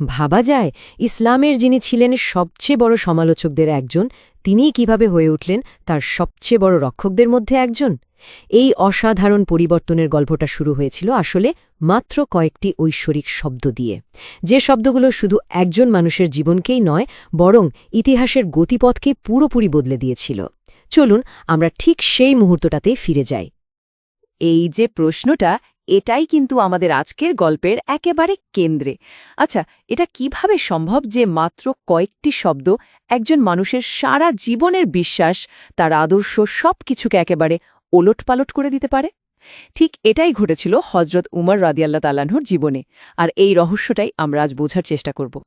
ভাবা যায়, ইসলামের যিনি ছিলেন সবচেয়ে বড় সমালোচকদের একজন, তিনিই কীভাবে হয়ে উঠলেন তার সবচেয়ে বড় রক্ষকদের মধ্যে একজন? এই অসাধারণ পরিবর্তনের গল্পটা শুরু হয়েছিল আসলে মাত্র কয়েকটি ঐশ্বরিক শব্দ দিয়ে। যে শব্দগুলো শুধু একজন মানুষের জীবনকেই নয়, বরং ইতিহাসের গতিপথকে পুরোপুরি বদলে দিয়েছিল। চলুন আমরা ঠিক সেই মুহূর্তটাতেই ফিরে যাই। এই যে প্রশ্নটা এটাই কিন্তু আমাদের আজকের গল্পের একেবারে কেন্দ্রে। আচ্ছা এটা কীভাবে সম্ভব যে মাত্র কয়েকটি শব্দ একজন মানুষের সারা জীবনের বিশ্বাস, তার আদর্শ সব কিছুকে একেবারে ওলটপালট করে দিতে পারে? ঠিক এটাই ঘটেছিল হজরত উমর রাদিয়াল্লা তালানহর জীবনে, আর এই রহস্যটাই আমরা আজ বোঝার চেষ্টা করব।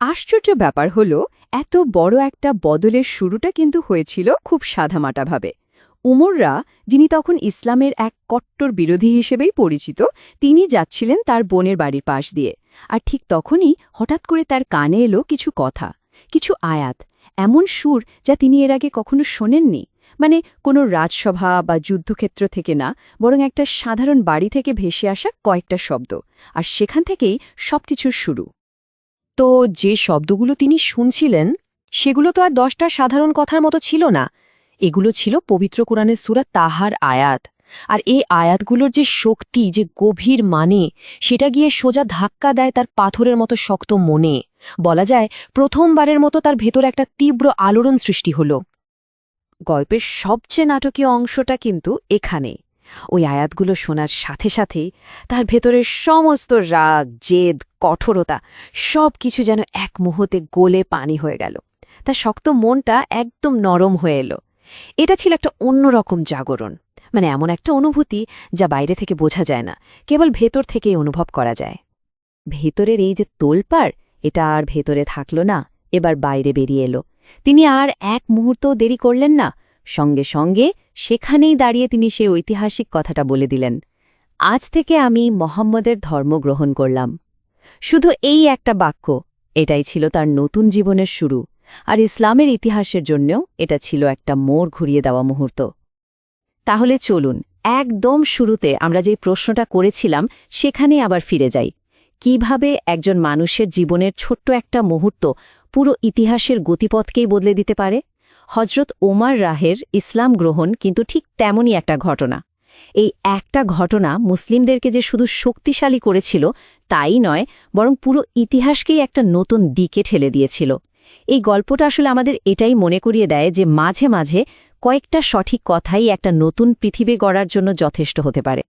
আশ্চর্য ব্যাপার হল, এত বড় একটা বদলের শুরুটা কিন্তু হয়েছিল খুব সাধামাটাভাবে উমররা, যিনি তখন ইসলামের এক কট্টর বিরোধী হিসেবেই পরিচিত, তিনি যাচ্ছিলেন তার বোনের বাড়ির পাশ দিয়ে। আর ঠিক তখনই হঠাৎ করে তার কানে এলো কিছু কথা, কিছু আয়াত, এমন সুর যা তিনি এর আগে কখনো শোনেননি। মানে কোনো রাজসভা বা যুদ্ধক্ষেত্র থেকে না, বরং একটা সাধারণ বাড়ি থেকে ভেসে আসা কয়েকটা শব্দ, আর সেখান থেকেই সবকিছুর শুরু। তো যে শব্দগুলো তিনি শুনছিলেন, সেগুলো তো আর দশটা সাধারণ কথার মতো ছিল না। এগুলো ছিল পবিত্র কোরআনের সুরা তাহার আয়াত। আর এই আয়াতগুলোর যে শক্তি, যে গভীর মানে সেটা গিয়ে সোজা ধাক্কা দেয় তার পাথরের মতো শক্ত মনে। বলা যায়, প্রথমবারের মতো তার ভেতর একটা তীব্র আলোড়ন সৃষ্টি হল। গল্পের সবচেয়ে নাটকীয় অংশটা কিন্তু এখানে। ওই আয়াতগুলো শোনার সাথে সাথেই তার ভেতরের সমস্ত রাগ, জেদ, কঠোরতা সব কিছু যেন এক মুহূর্তে গোলে পানি হয়ে গেল। তার শক্ত মনটা একদম নরম হয়ে এলো। এটা ছিল একটা অন্যরকম জাগরণ মানে এমন একটা অনুভূতি যা বাইরে থেকে বোঝা যায় না, কেবল ভেতর থেকেই অনুভব করা যায়। ভেতরের এই যে তোলপাড়, এটা আর ভেতরে থাকল না, এবার বাইরে বেরিয়ে এলো। তিনি আর এক মুহূর্তও দেরি করলেন না, সঙ্গে সঙ্গে সেখানেই দাঁড়িয়ে তিনি সেই ঐতিহাসিক কথাটা বলে দিলেন, আজ থেকে আমি মোহাম্মদের ধর্ম গ্রহণ করলাম। শুধু এই একটা বাক্য, এটাই ছিল তার নতুন জীবনের শুরু। আর ইসলামের ইতিহাসের জন্যও এটা ছিল একটা মোড় ঘুরিয়ে দেওয়া মুহূর্ত। তাহলে চলুন, একদম শুরুতে আমরা যে প্রশ্নটা করেছিলাম, সেখানে আবার ফিরে যাই। কীভাবে একজন মানুষের জীবনের ছোট্ট একটা মুহূর্ত পুরো ইতিহাসের গতিপথকেই বদলে দিতে পারে? হজরত ওমার রাহের ইসলাম গ্রহণ কিন্তু ঠিক তেমনই একটা ঘটনা। এই একটা ঘটনা মুসলিমদেরকে যে শুধু শক্তিশালী করেছিল, তাই নয়, বরং পুরো ইতিহাসকেই একটা নতুন দিকে ঠেলে দিয়েছিল। এই গল্পটা আসলে আমাদের এটাই মনে করিয়ে দেয় যে মাঝে মাঝে কয়েকটা সঠিক কথাই একটা নতুন পৃথিবী গড়ার জন্য যথেষ্ট হতে পারে।